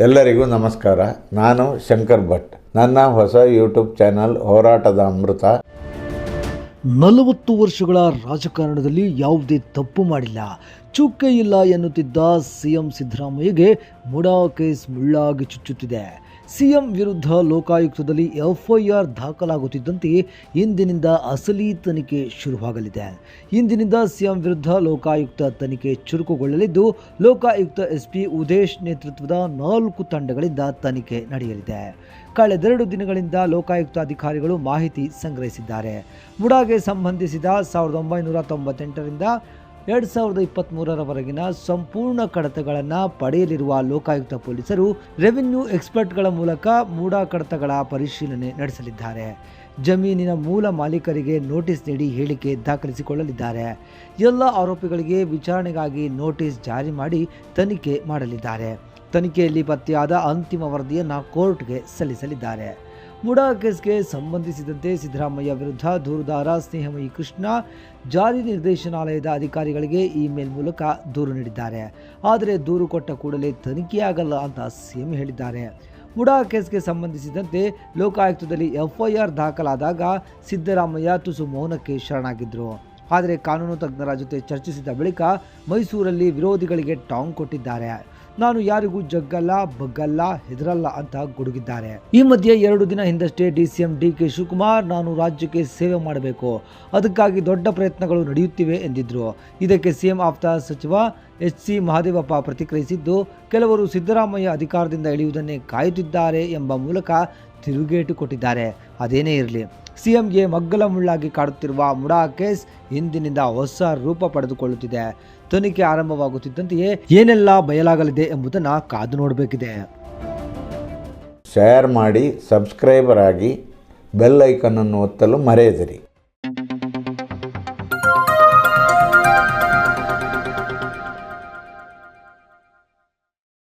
ಎಲ್ಲರಿಗೂ ನಮಸ್ಕಾರ. ನಾನು ಶಂಕರ್ ಭಟ್. ನನ್ನ ಹೊಸ ಯೂಟ್ಯೂಬ್ ಚಾನಲ್ ಹೋರಾಟದ ಅಮೃತ. ನಲವತ್ತು ವರ್ಷಗಳ ರಾಜಕಾರಣದಲ್ಲಿ ಯಾವುದೇ ತಪ್ಪು ಮಾಡಿಲ್ಲ. ಚುಕ್ಕೆ ಇಲ್ಲ ಎನ್ನುತ್ತಿದ್ದ ಸಿಎಂ ಸಿದ್ದರಾಮಯ್ಯಗೆ ಮುಡಾ ಕೇಸ್ ಮುಳ್ಳಾಗಿ ಚುಚ್ಚುತ್ತಿದೆ. ಸಿಎಂ ವಿರುದ್ಧ ಲೋಕಾಯುಕ್ತದಲ್ಲಿ ಎಫ್ಐಆರ್ ದಾಖಲಾಗುತ್ತಿದ್ದಂತೆ ಇಂದಿನಿಂದ ಅಸಲಿ ತನಿಖೆ ಶುರುವಾಗಲಿದೆ. ಇಂದಿನಿಂದ ಸಿಎಂ ವಿರುದ್ಧ ಲೋಕಾಯುಕ್ತ ತನಿಖೆ ಚುರುಕುಗೊಳ್ಳಲಿದ್ದು, ಲೋಕಾಯುಕ್ತ ಎಸ್ಪಿ ಉದೇಶ್ ನೇತೃತ್ವದ ನಾಲ್ಕು ತಂಡಗಳಿಂದ ತನಿಖೆ ನಡೆಯಲಿದೆ. ಕಳೆದೆರಡು ದಿನಗಳಿಂದ ಲೋಕಾಯುಕ್ತ ಅಧಿಕಾರಿಗಳು ಮಾಹಿತಿ ಸಂಗ್ರಹಿಸಿದ್ದಾರೆ. ಮುಡಾಗೆ ಸಂಬಂಧಿಸಿದ ಸಾವಿರದ ಒಂಬೈನೂರ ತೊಂಬತ್ತೆಂಟರಿಂದ ಎರಡು ಸಾವಿರದ ಇಪ್ಪತ್ತ್ಮೂರರವರೆಗಿನ ಸಂಪೂರ್ಣ ಕಡತಗಳನ್ನು ಪಡೆಯಲಿರುವ ಲೋಕಾಯುಕ್ತ ಪೊಲೀಸರು ರೆವಿನ್ಯೂ ಎಕ್ಸ್ಪರ್ಟ್ಗಳ ಮೂಲಕ ಮೂಡಾ ಕಡತಗಳ ಪರಿಶೀಲನೆ ನಡೆಸಲಿದ್ದಾರೆ. ಜಮೀನಿನ ಮೂಲ ಮಾಲೀಕರಿಗೆ ನೋಟಿಸ್ ನೀಡಿ ಹೇಳಿಕೆ ದಾಖಲಿಸಿಕೊಳ್ಳಲಿದ್ದಾರೆ. ಎಲ್ಲ ಆರೋಪಿಗಳಿಗೆ ವಿಚಾರಣೆಗಾಗಿ ನೋಟಿಸ್ ಜಾರಿ ಮಾಡಿ ತನಿಖೆ ಮಾಡಲಿದ್ದಾರೆ. ತನಿಖೆಯಲ್ಲಿ ಪತ್ತೆಯಾದ ಅಂತಿಮ ವರದಿಯನ್ನು ಕೋರ್ಟ್ಗೆ ಸಲ್ಲಿಸಲಿದ್ದಾರೆ. ಮುಡಾ ಕೇಸ್ಗೆ ಸಂಬಂಧಿಸಿದಂತೆ ಸಿದ್ದರಾಮಯ್ಯ ವಿರುದ್ಧ ದೂರುದಾರ ಸ್ನೇಹಮಯಿ ಕೃಷ್ಣ ಜಾರಿ ನಿರ್ದೇಶನಾಲಯದ ಅಧಿಕಾರಿಗಳಿಗೆ ಇಮೇಲ್ ಮೂಲಕ ದೂರು ನೀಡಿದ್ದಾರೆ. ಆದರೆ ದೂರು ಕೊಟ್ಟ ಕೂಡಲೇ ತನಿಖೆಯಾಗಲ್ಲ ಅಂತ ಸಿಎಂ ಹೇಳಿದ್ದಾರೆ. ಮುಡಾ ಕೇಸ್ಗೆ ಸಂಬಂಧಿಸಿದಂತೆ ಲೋಕಾಯುಕ್ತದಲ್ಲಿ ಎಫ್ಐಆರ್ ದಾಖಲಾದಾಗ ಸಿದ್ದರಾಮಯ್ಯ ತುಸು ಮೌನಕ್ಕೆ ಶರಣಾಗಿದ್ದರು ಆದರೆ ಕಾನೂನು ತಜ್ಞರ ಜೊತೆ ಚರ್ಚಿಸಿದ ಬಳಿಕ ಮೈಸೂರಲ್ಲಿ ವಿರೋಧಿಗಳಿಗೆ ಟಾಂಗ್ ಕೊಟ್ಟಿದ್ದಾರೆ. ನಾನು ಯಾರಿಗೂ ಜಗ್ಗಲ್ಲ, ಬಗ್ಗಲ್ಲ, ಹೆದರಲ್ಲ ಅಂತ ಗುಡುಗಿದ್ದಾರೆ. ಈ ಮಧ್ಯೆ ಎರಡು ದಿನ ಹಿಂದಷ್ಟೇ ಡಿಸಿಎಂ ಡಿ ಕೆ ಶಿವಕುಮಾರ್, ನಾನು ರಾಜ್ಯಕ್ಕೆ ಸೇವೆ ಮಾಡಬೇಕು. ಅದಕ್ಕಾಗಿ ದೊಡ್ಡ ಪ್ರಯತ್ನಗಳು ನಡೆಯುತ್ತಿವೆ ಎಂದಿದ್ರು. ಇದಕ್ಕೆ ಸಿಎಂ ಆಪ್ತ ಸಚಿವ ಎಚ್ ಸಿ ಮಹಾದೇವಪ್ಪ ಪ್ರತಿಕ್ರಿಯಿಸಿದ್ದು, ಕೆಲವರು ಸಿದ್ದರಾಮಯ್ಯ ಅಧಿಕಾರದಿಂದ ಇಳಿಯುವುದನ್ನೇ ಕಾಯುತ್ತಿದ್ದಾರೆ ಎಂಬ ಮೂಲಕ ತಿರುಗೇಟು ಕೊಟ್ಟಿದ್ದಾರೆ. ಅದೇನೇ ಇರಲಿ. ಸಿಎಂಗೆ ಮಗ್ಗಲ ಮುಳ್ಳಾಗಿ ಕಾಡುತ್ತಿರುವ ಮುಡಾ ಕೇಸ್ ಇಂದಿನಿಂದ ಹೊಸ ರೂಪ ಪಡೆದುಕೊಳ್ಳುತ್ತಿದೆ. ತನಿಖೆ ಆರಂಭವಾಗುತ್ತಿದ್ದಂತೆಯೇ ಏನೆಲ್ಲ ಬಯಲಾಗಲಿದೆ ಎಂಬುದನ್ನು ಕಾದು ನೋಡಬೇಕಿದೆ. ಶೇರ್ ಮಾಡಿ ಸಬ್ಸ್ಕ್ರೈಬರ್ ಆಗಿ ಬೆಲ್ ಐಕನ್ನನ್ನು ಒತ್ತಲು ಮರೆಯದಿರಿ.